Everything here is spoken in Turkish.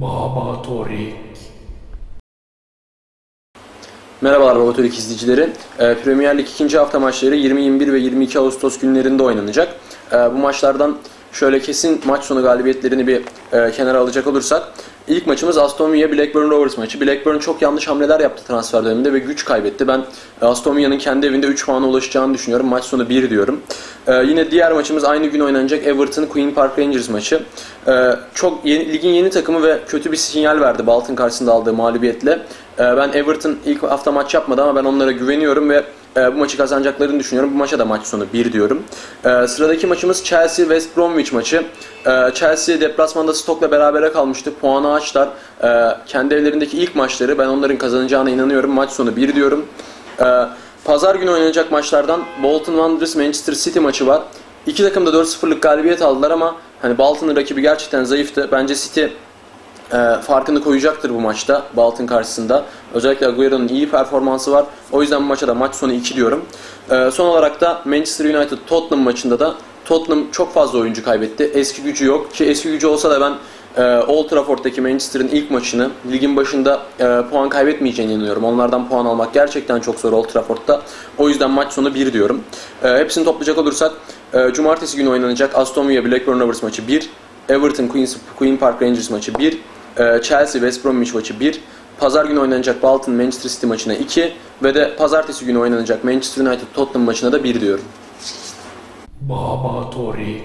Baba Torik. Merhabalar Babatorik izleyicileri. Ee, Premier Lig ikinci hafta maçları 20, 21 ve 22 Ağustos günlerinde oynanacak. Ee, bu maçlardan şöyle kesin maç sonu galibiyetlerini bir e, kenara alacak olursak ilk maçımız Aston Villa Blackburn Rovers maçı. Blackburn çok yanlış hamleler yaptı transfer döneminde ve güç kaybetti. Ben e, Aston Villa'nın kendi evinde 3 puana ulaşacağını düşünüyorum. Maç sonu 1 diyorum. Ee, yine diğer maçımız aynı gün oynanacak Everton Queen Park Rangers maçı. Ee, çok yeni, ligin yeni takımı ve kötü bir sinyal verdi Bolton karşısında aldığı mağlubiyetle. Ee, ben Everton ilk hafta maç yapmadı ama ben onlara güveniyorum ve e, bu maçı kazanacaklarını düşünüyorum. Bu maça da maç sonu 1 diyorum. Ee, sıradaki maçımız Chelsea West Bromwich maçı. Ee, Chelsea deplasmanda Stoke'la berabere kalmıştı. Puanı açtılar. Ee, kendi evlerindeki ilk maçları ben onların kazanacağına inanıyorum. Maç sonu 1 diyorum. Ee, Pazar günü oynanacak maçlardan Bolton Wanderers Manchester City maçı var. İki takım da 4-0'lık galibiyet aldılar ama hani Bolton'ın rakibi gerçekten zayıftı. Bence City e, farkını koyacaktır bu maçta Bolton karşısında. Özellikle Agüero'nun iyi performansı var. O yüzden bu maça da maç sonu 2 diyorum. E, son olarak da Manchester United Tottenham maçında da Tottenham çok fazla oyuncu kaybetti. Eski gücü yok ki eski gücü olsa da ben e, Old Trafford'daki Manchester'ın ilk maçını ligin başında e, puan kaybetmeyeceğine inanıyorum. Onlardan puan almak gerçekten çok zor Old Trafford'da. O yüzden maç sonu 1 diyorum. E, hepsini toplayacak olursak e, Cumartesi günü oynanacak Aston Villa Blackburn Rovers maçı 1, Everton Queens, Queen Park Rangers maçı 1, e, Chelsea West Bromwich maçı 1, Pazar günü oynanacak Bolton Manchester City maçına 2 ve de Pazartesi günü oynanacak Manchester United Tottenham maçına da 1 diyorum. Baba Torik.